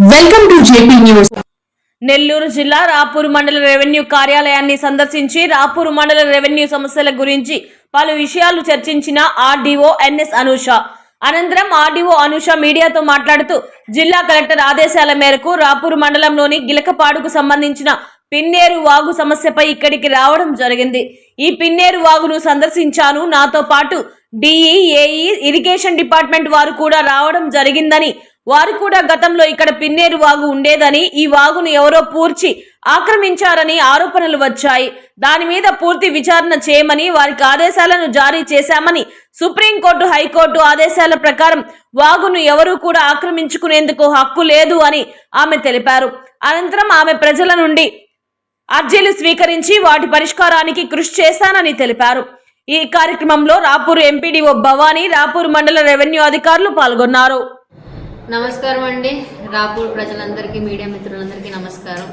Welcome to JP news Nellore జిల్లా రాపూర్ మండల revenue కార్యాలయాన్ని సందర్శించి రాపూర్ మండల రెవెన్యూ సమస్యల గురించి పలు విషయాలు చర్చించిన ఆర్డీఓ ఎన్ఎస్ అనూష. అనంతరం ఆర్డీఓ అనూష మీడియాతో మాట్లాడుతూ జిల్లా కలెక్టర్ ఆదేశాల మేరకు రాపూర్ మండలంలోని గిలకపాడుకు సంబంధించిన పిన్నేరు వాగు సమస్యపై ఇక్కడికి రావడం జరిగింది. ఈ పిన్నేరు వాగును సందర్శించాను. నాతో పాటు డిఈ ఏఈ ఇరిగేషన్ డిపార్ట్మెంట్ వారు కూడా రావడం జరిగిందని వారు కూడా గతంలో ఇక్కడ పిన్నేరు వాగు ఉండేదని ఈ వాగును ఎవరో పూర్చి ఆక్రమించారని ఆరోపణలు వచ్చాయి. దాని మీద పూర్తి విచారణ చేయమని వారికి ఆదేశాలను జారీ చేశామని సుప్రీంకోర్టు హైకోర్టు ఆదేశాల ప్రకారం వాగును ఎవరూ కూడా ఆక్రమించుకునేందుకు హక్కు లేదు అని ఆమె తెలిపారు. అనంతరం ఆమె ప్రజల నుండి అర్జీలు స్వీకరించి వాటి పరిష్కారానికి కృషి చేస్తానని తెలిపారు. ఈ కార్యక్రమంలో రాపూర్ ఎంపీడీఓ భవానీ రాపూర్ మండల రెవెన్యూ అధికారులు పాల్గొన్నారు. నమస్కారం అండి. రాపూర్ ప్రజలందరికీ మీడియా మిత్రులందరికీ నమస్కారం.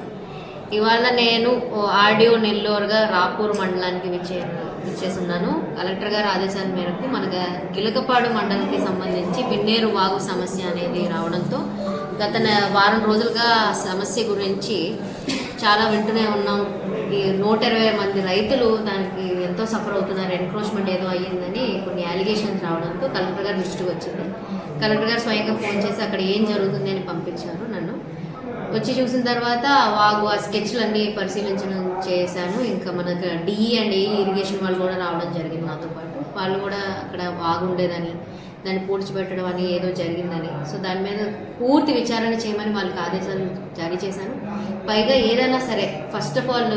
ఇవాళ నేను ఆడియో నెల్లూరుగా రాపూర్ మండలానికి విచ్చే విచ్చేసున్నాను. కలెక్టర్ గారి ఆదేశాల మేరకు మన గిలకపాడు మండలానికి సంబంధించి పిన్నేరు వాగు సమస్య అనేది రావడంతో గత వారం రోజులుగా సమస్య గురించి చాలా వింటూనే ఉన్నాం. ఈ నూట ఇరవై మంది రైతులు దానికి సఫర్ అవుతున్నారు ఎన్క్రోచ్మెంట్ ఏదో అయ్యిందని కొన్ని అలిగేషన్స్ రావడంతో కలెక్టర్ గారు దృష్టికి వచ్చింది. కలెక్టర్ గారు స్వయంగా ఫోన్ చేసి అక్కడ ఏం జరుగుతుంది అని పంపించారు నన్ను. వచ్చి చూసిన తర్వాత వాగు ఆ స్కెచ్లన్నీ పరిశీలించడం చేశాను. ఇంకా మనకు డిఈ అండ్ ఏ ఇరిగేషన్ వాళ్ళు కూడా రావడం జరిగింది నాతో పాటు. వాళ్ళు కూడా అక్కడ వాగు ఉండేదని దాన్ని పూడ్చిపెట్టడం అని ఏదో జరిగిందని. సో దాని మీద పూర్తి విచారణ చేయమని వాళ్ళకి ఆదేశాలు జారీ చేశాను. పైగా ఏదైనా సరే first of all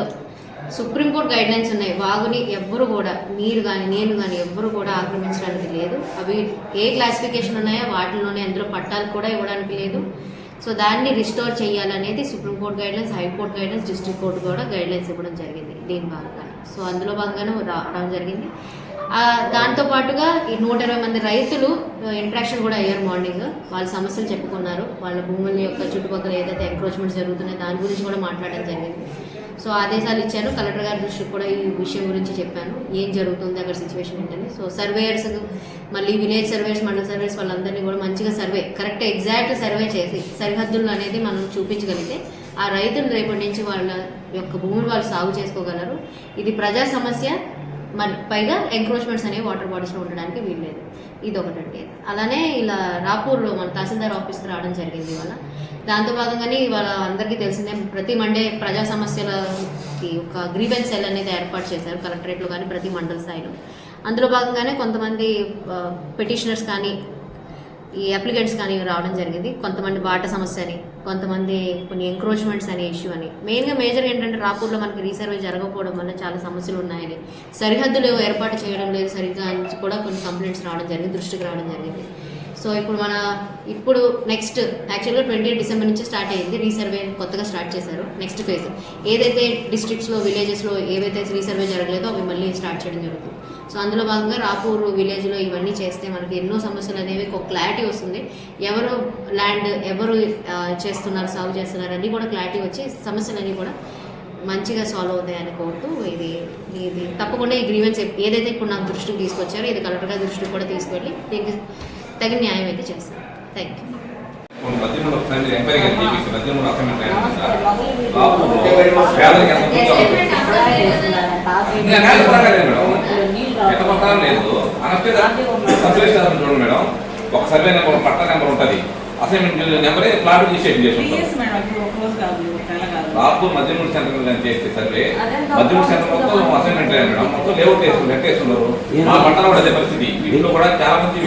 supreme court guidelines ఉన్నాయి. వాగుని ఎవ్వరు కూడా మీరు కానీ నేను కానీ ఎవ్వరు కూడా ఆక్రమించడానికి లేదు. అవి ఏ క్లాసిఫికేషన్ ఉన్నాయో వాటిలోనే అందులో పట్టాలు కూడా ఇవ్వడానికి లేదు. సో దాన్ని రిస్టోర్ చేయాలనేది supreme court guidelines high court guidelines district court కూడా గైడ్లైన్స్ ఇవ్వడం జరిగింది. దీని భాగంగా. సో అందులో భాగంగానే రావడం జరిగింది. దాంతో పాటుగా ఈ నూట ఇరవై మంది రైతులు ఇంట్రాక్షన్ కూడా అయ్యారు మార్నింగ్. వాళ్ళ సమస్యలు చెప్పుకున్నారు. వాళ్ళ భూముల యొక్క చుట్టుపక్కల ఏదైతే ఎంక్రోచ్మెంట్ జరుగుతున్నాయో దాని గురించి కూడా మాట్లాడడం జరిగింది. సో ఆదేశాలు ఇచ్చారు. కలెక్టర్ గారి దృష్టికి కూడా ఈ విషయం గురించి చెప్పాను. ఏం జరుగుతుంది అక్కడ సిచ్యువేషన్ ఏంటని. సో సర్వేయర్స్ మళ్ళీ విలేజ్ సర్వేస్ మండల సర్వేస్ వాళ్ళందరినీ కూడా మంచిగా సర్వే కరెక్ట్ ఎగ్జాక్ట్ సర్వే చేసి సరిహద్దులు అనేది మనం చూపించగలిగితే ఆ రైతులు రేపటి నుంచి వాళ్ళ యొక్క భూములు వాళ్ళు సాగు చేసుకోగలరు. ఇది ప్రజా సమస్య. మరి పైగా ఎంక్రోచ్మెంట్స్ అనేవి వాటర్ బాడీస్లో ఉండడానికి వీల్లేదు. ఇది ఒకటండి అలానే ఇలా రాపూర్లో మన తహసీల్దార్ ఆఫీస్కి రావడం జరిగింది ఇవాళ. దాంతో భాగంగానే ఇవాళ అందరికీ తెలిసిందే ప్రతి మండే ప్రజా సమస్యలకి ఒక గ్రీవెన్స్ సెల్ అనేది ఏర్పాటు చేశారు కలెక్టరేట్లో కానీ ప్రతి మండల స్థాయిలో. అందులో భాగంగానే కొంతమంది పెటిషనర్స్ కానీ ఈ అప్లికెంట్స్ కానీ రావడం జరిగింది. కొంతమంది బాట సమస్య అని కొంతమంది కొన్ని ఎంక్రోచ్మెంట్స్ అనే ఇష్యూ అని. మెయిన్గా మేజర్ ఏంటంటే రాపూర్లో మనకి రీసర్వే జరగకపోవడం వల్ల చాలా సమస్యలు ఉన్నాయని. సరిహద్దులు ఏర్పాటు చేయడం లేదు సరిగ్గా అని కూడా కొన్ని కంప్లైంట్స్ రావడం జరిగింది దృష్టికి రావడం జరిగింది. సో ఇప్పుడు మన ఇప్పుడు నెక్స్ట్ యాక్చువల్గా ట్వంటీ డిసెంబర్ నుంచి స్టార్ట్ అయ్యింది రీసర్వే కొత్తగా స్టార్ట్ చేశారు. నెక్స్ట్ ఫేజ్ ఏదైతే డిస్ట్రిక్ట్స్లో విలేజెస్లో ఏవైతే రీసర్వే జరగలేదో అవి మళ్ళీ స్టార్ట్ చేయడం జరుగుతుంది. సో అందులో భాగంగా రాపూర్ విలేజ్లో ఇవన్నీ చేస్తే మనకి ఎన్నో సమస్యలు అనేవి ఒక క్లారిటీ వస్తుంది. ఎవరు ల్యాండ్ ఎవరు చేస్తున్నారు సాగు చేస్తున్నారు అన్నీ కూడా క్లారిటీ వచ్చి సమస్యలన్నీ కూడా మంచిగా సాల్వ్ అవుతాయని కోరుతూ ఇది ఇది తప్పకుండా ఈ గ్రీవెన్స్ ఏదైతే ఇప్పుడు నాకు దృష్టికి తీసుకొచ్చారో ఇది కలెక్టర్ గారి దృష్టికి కూడా తీసుకెళ్ళి దీనికి తగిన న్యాయం అయితే చేస్తాను థ్యాంక్ యూ లేదు చూడండి మేడం. ఒక సర్వే నెంబర్ పట్టా నెంబర్ ఉంటుంది. అసైన్మెంట్ నెంబరే ప్లాట్ చేసి చేసి ఉంటాం? టీఎస్ మేడం ఇప్పుడు ఒక రోజు కాదు నెల కాదు. బాబు మధ్యమూడు సెంటర్ చేస్తే సర్వే మధ్యమూడు సెంటర్ మొత్తం అసైన్మెంట్ మేడం. మొత్తం లేఅవుట్ వేసి లెక్క వేస్తున్నారు మా పట్టణ కూడా అదే పరిస్థితి. ఇంట్లో కూడా చాలా మంది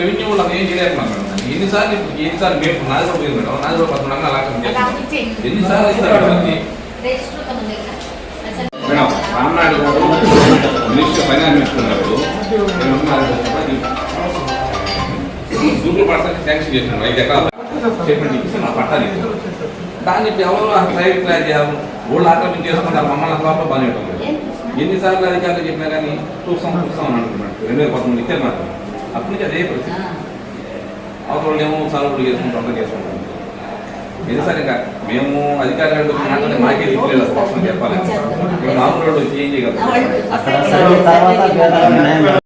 రెవెన్యూ వాళ్ళు ఏం మేడం. ఎన్నిసార్లు ఇప్పుడు ఎన్నిసార్లు మేము నాలుగు మేడం. నాలుగు చేస్తాం. ఎన్నిసార్లు ఇస్తారు మేడం రామ్నాయుడు గారు minister finance minister. Super percent sanction చేసినాను ఐదు ఎకరాలు. స్టేట్మెంట్ ఇచ్చి నా పట్టాలి దాన్ని ఇప్పుడు ఎవరు ప్రైవేట్ క్లాస్ చేయాలి వాళ్ళు ఆక్రమణ చేసుకుంటారు. మమ్మల్ని లోపల బాగానే ఉంటుంది. ఎన్నిసార్లు అధికారులు చెప్పినా కానీ చూస్తాం చూస్తాం అని అంటున్నాడు రెండు వేల పదమూడు ఇచ్చారు నాకు అప్పటి నుంచి అదే పరిస్థితి. అవతల ఏమో సాగుబడి చేసుకుంటాం అంతా చేసుకుంటాం ఎన్నిసార్లు ఇంకా మేము అధికారులు మాట్లాడే మాకే చెప్పాలి మేము మామూలు చేంజ్ చేయగలరు